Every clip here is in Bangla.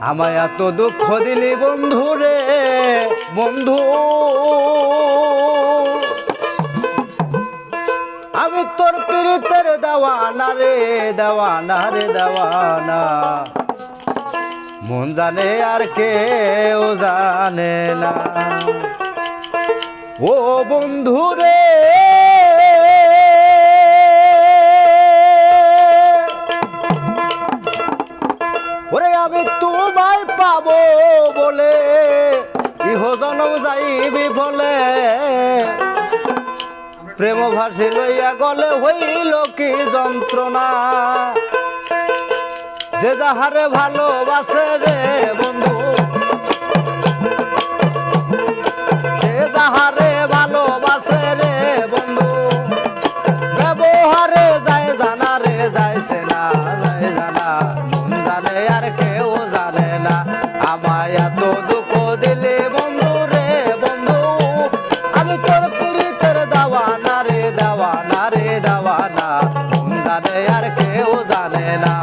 আমায় এত দুঃখ দিলি বন্ধু রে, বন্ধু। আমি তোর পীড়িতের দেওয়ানা রে দেওয়ানা রে, দেওয়ানা। মন জানে আর কেউ জানে না। ও বন্ধু রে, ওরে আমি তোমায় পাবো বলে ইহ জনম যাইবি বলে। প্রেম ভাসি লইয়া গলে হইল কি যন্ত্রণা। যে যাহারে ভালোবাসে রে বন্ধু জানে আর কেউ জানে না।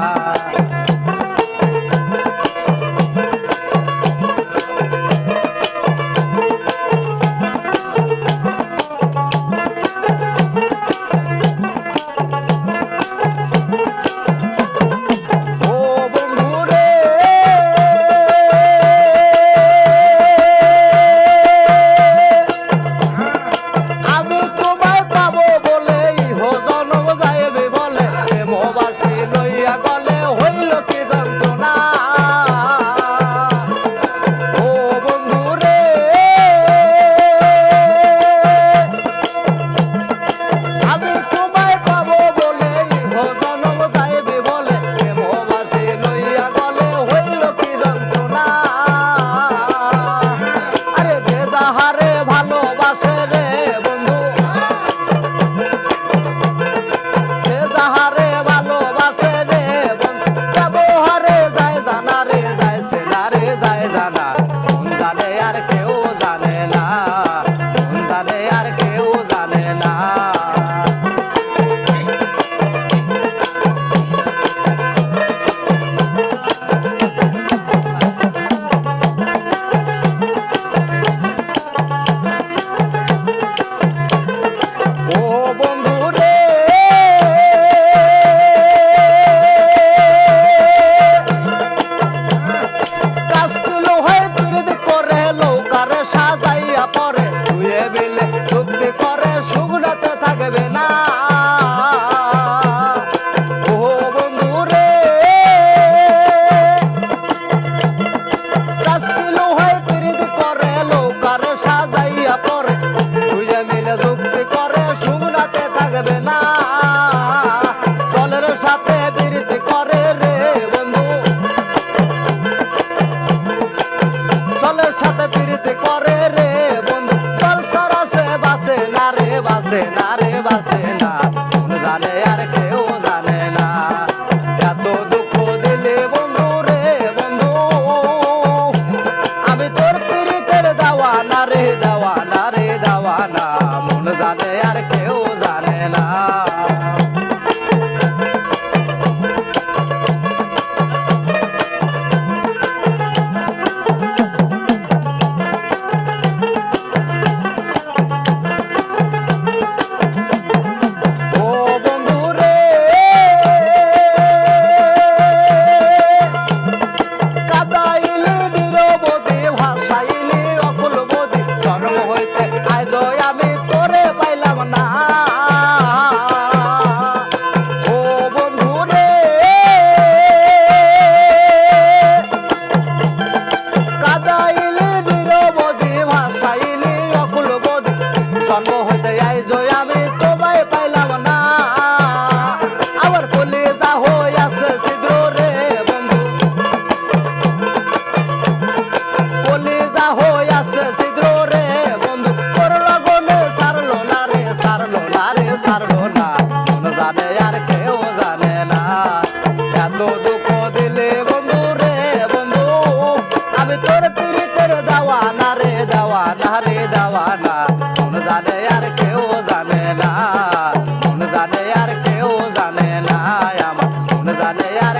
যাহারে ভালোবাসে রে। বাসে না রে বাসে না রে বাসে। না সারলো না রে, সারলো না। মন জানে আর কেউ জানে না। এত দুঃখ দিলে বন্ধু রে, বন্ধু, আমি তোর পীড়িতের দেওয়া না রে দেওয়া না রে দেওয়া না মন জানে আর কেউ জানে না। মন জানে আর কেউ জানে না। আমার মন জানে আর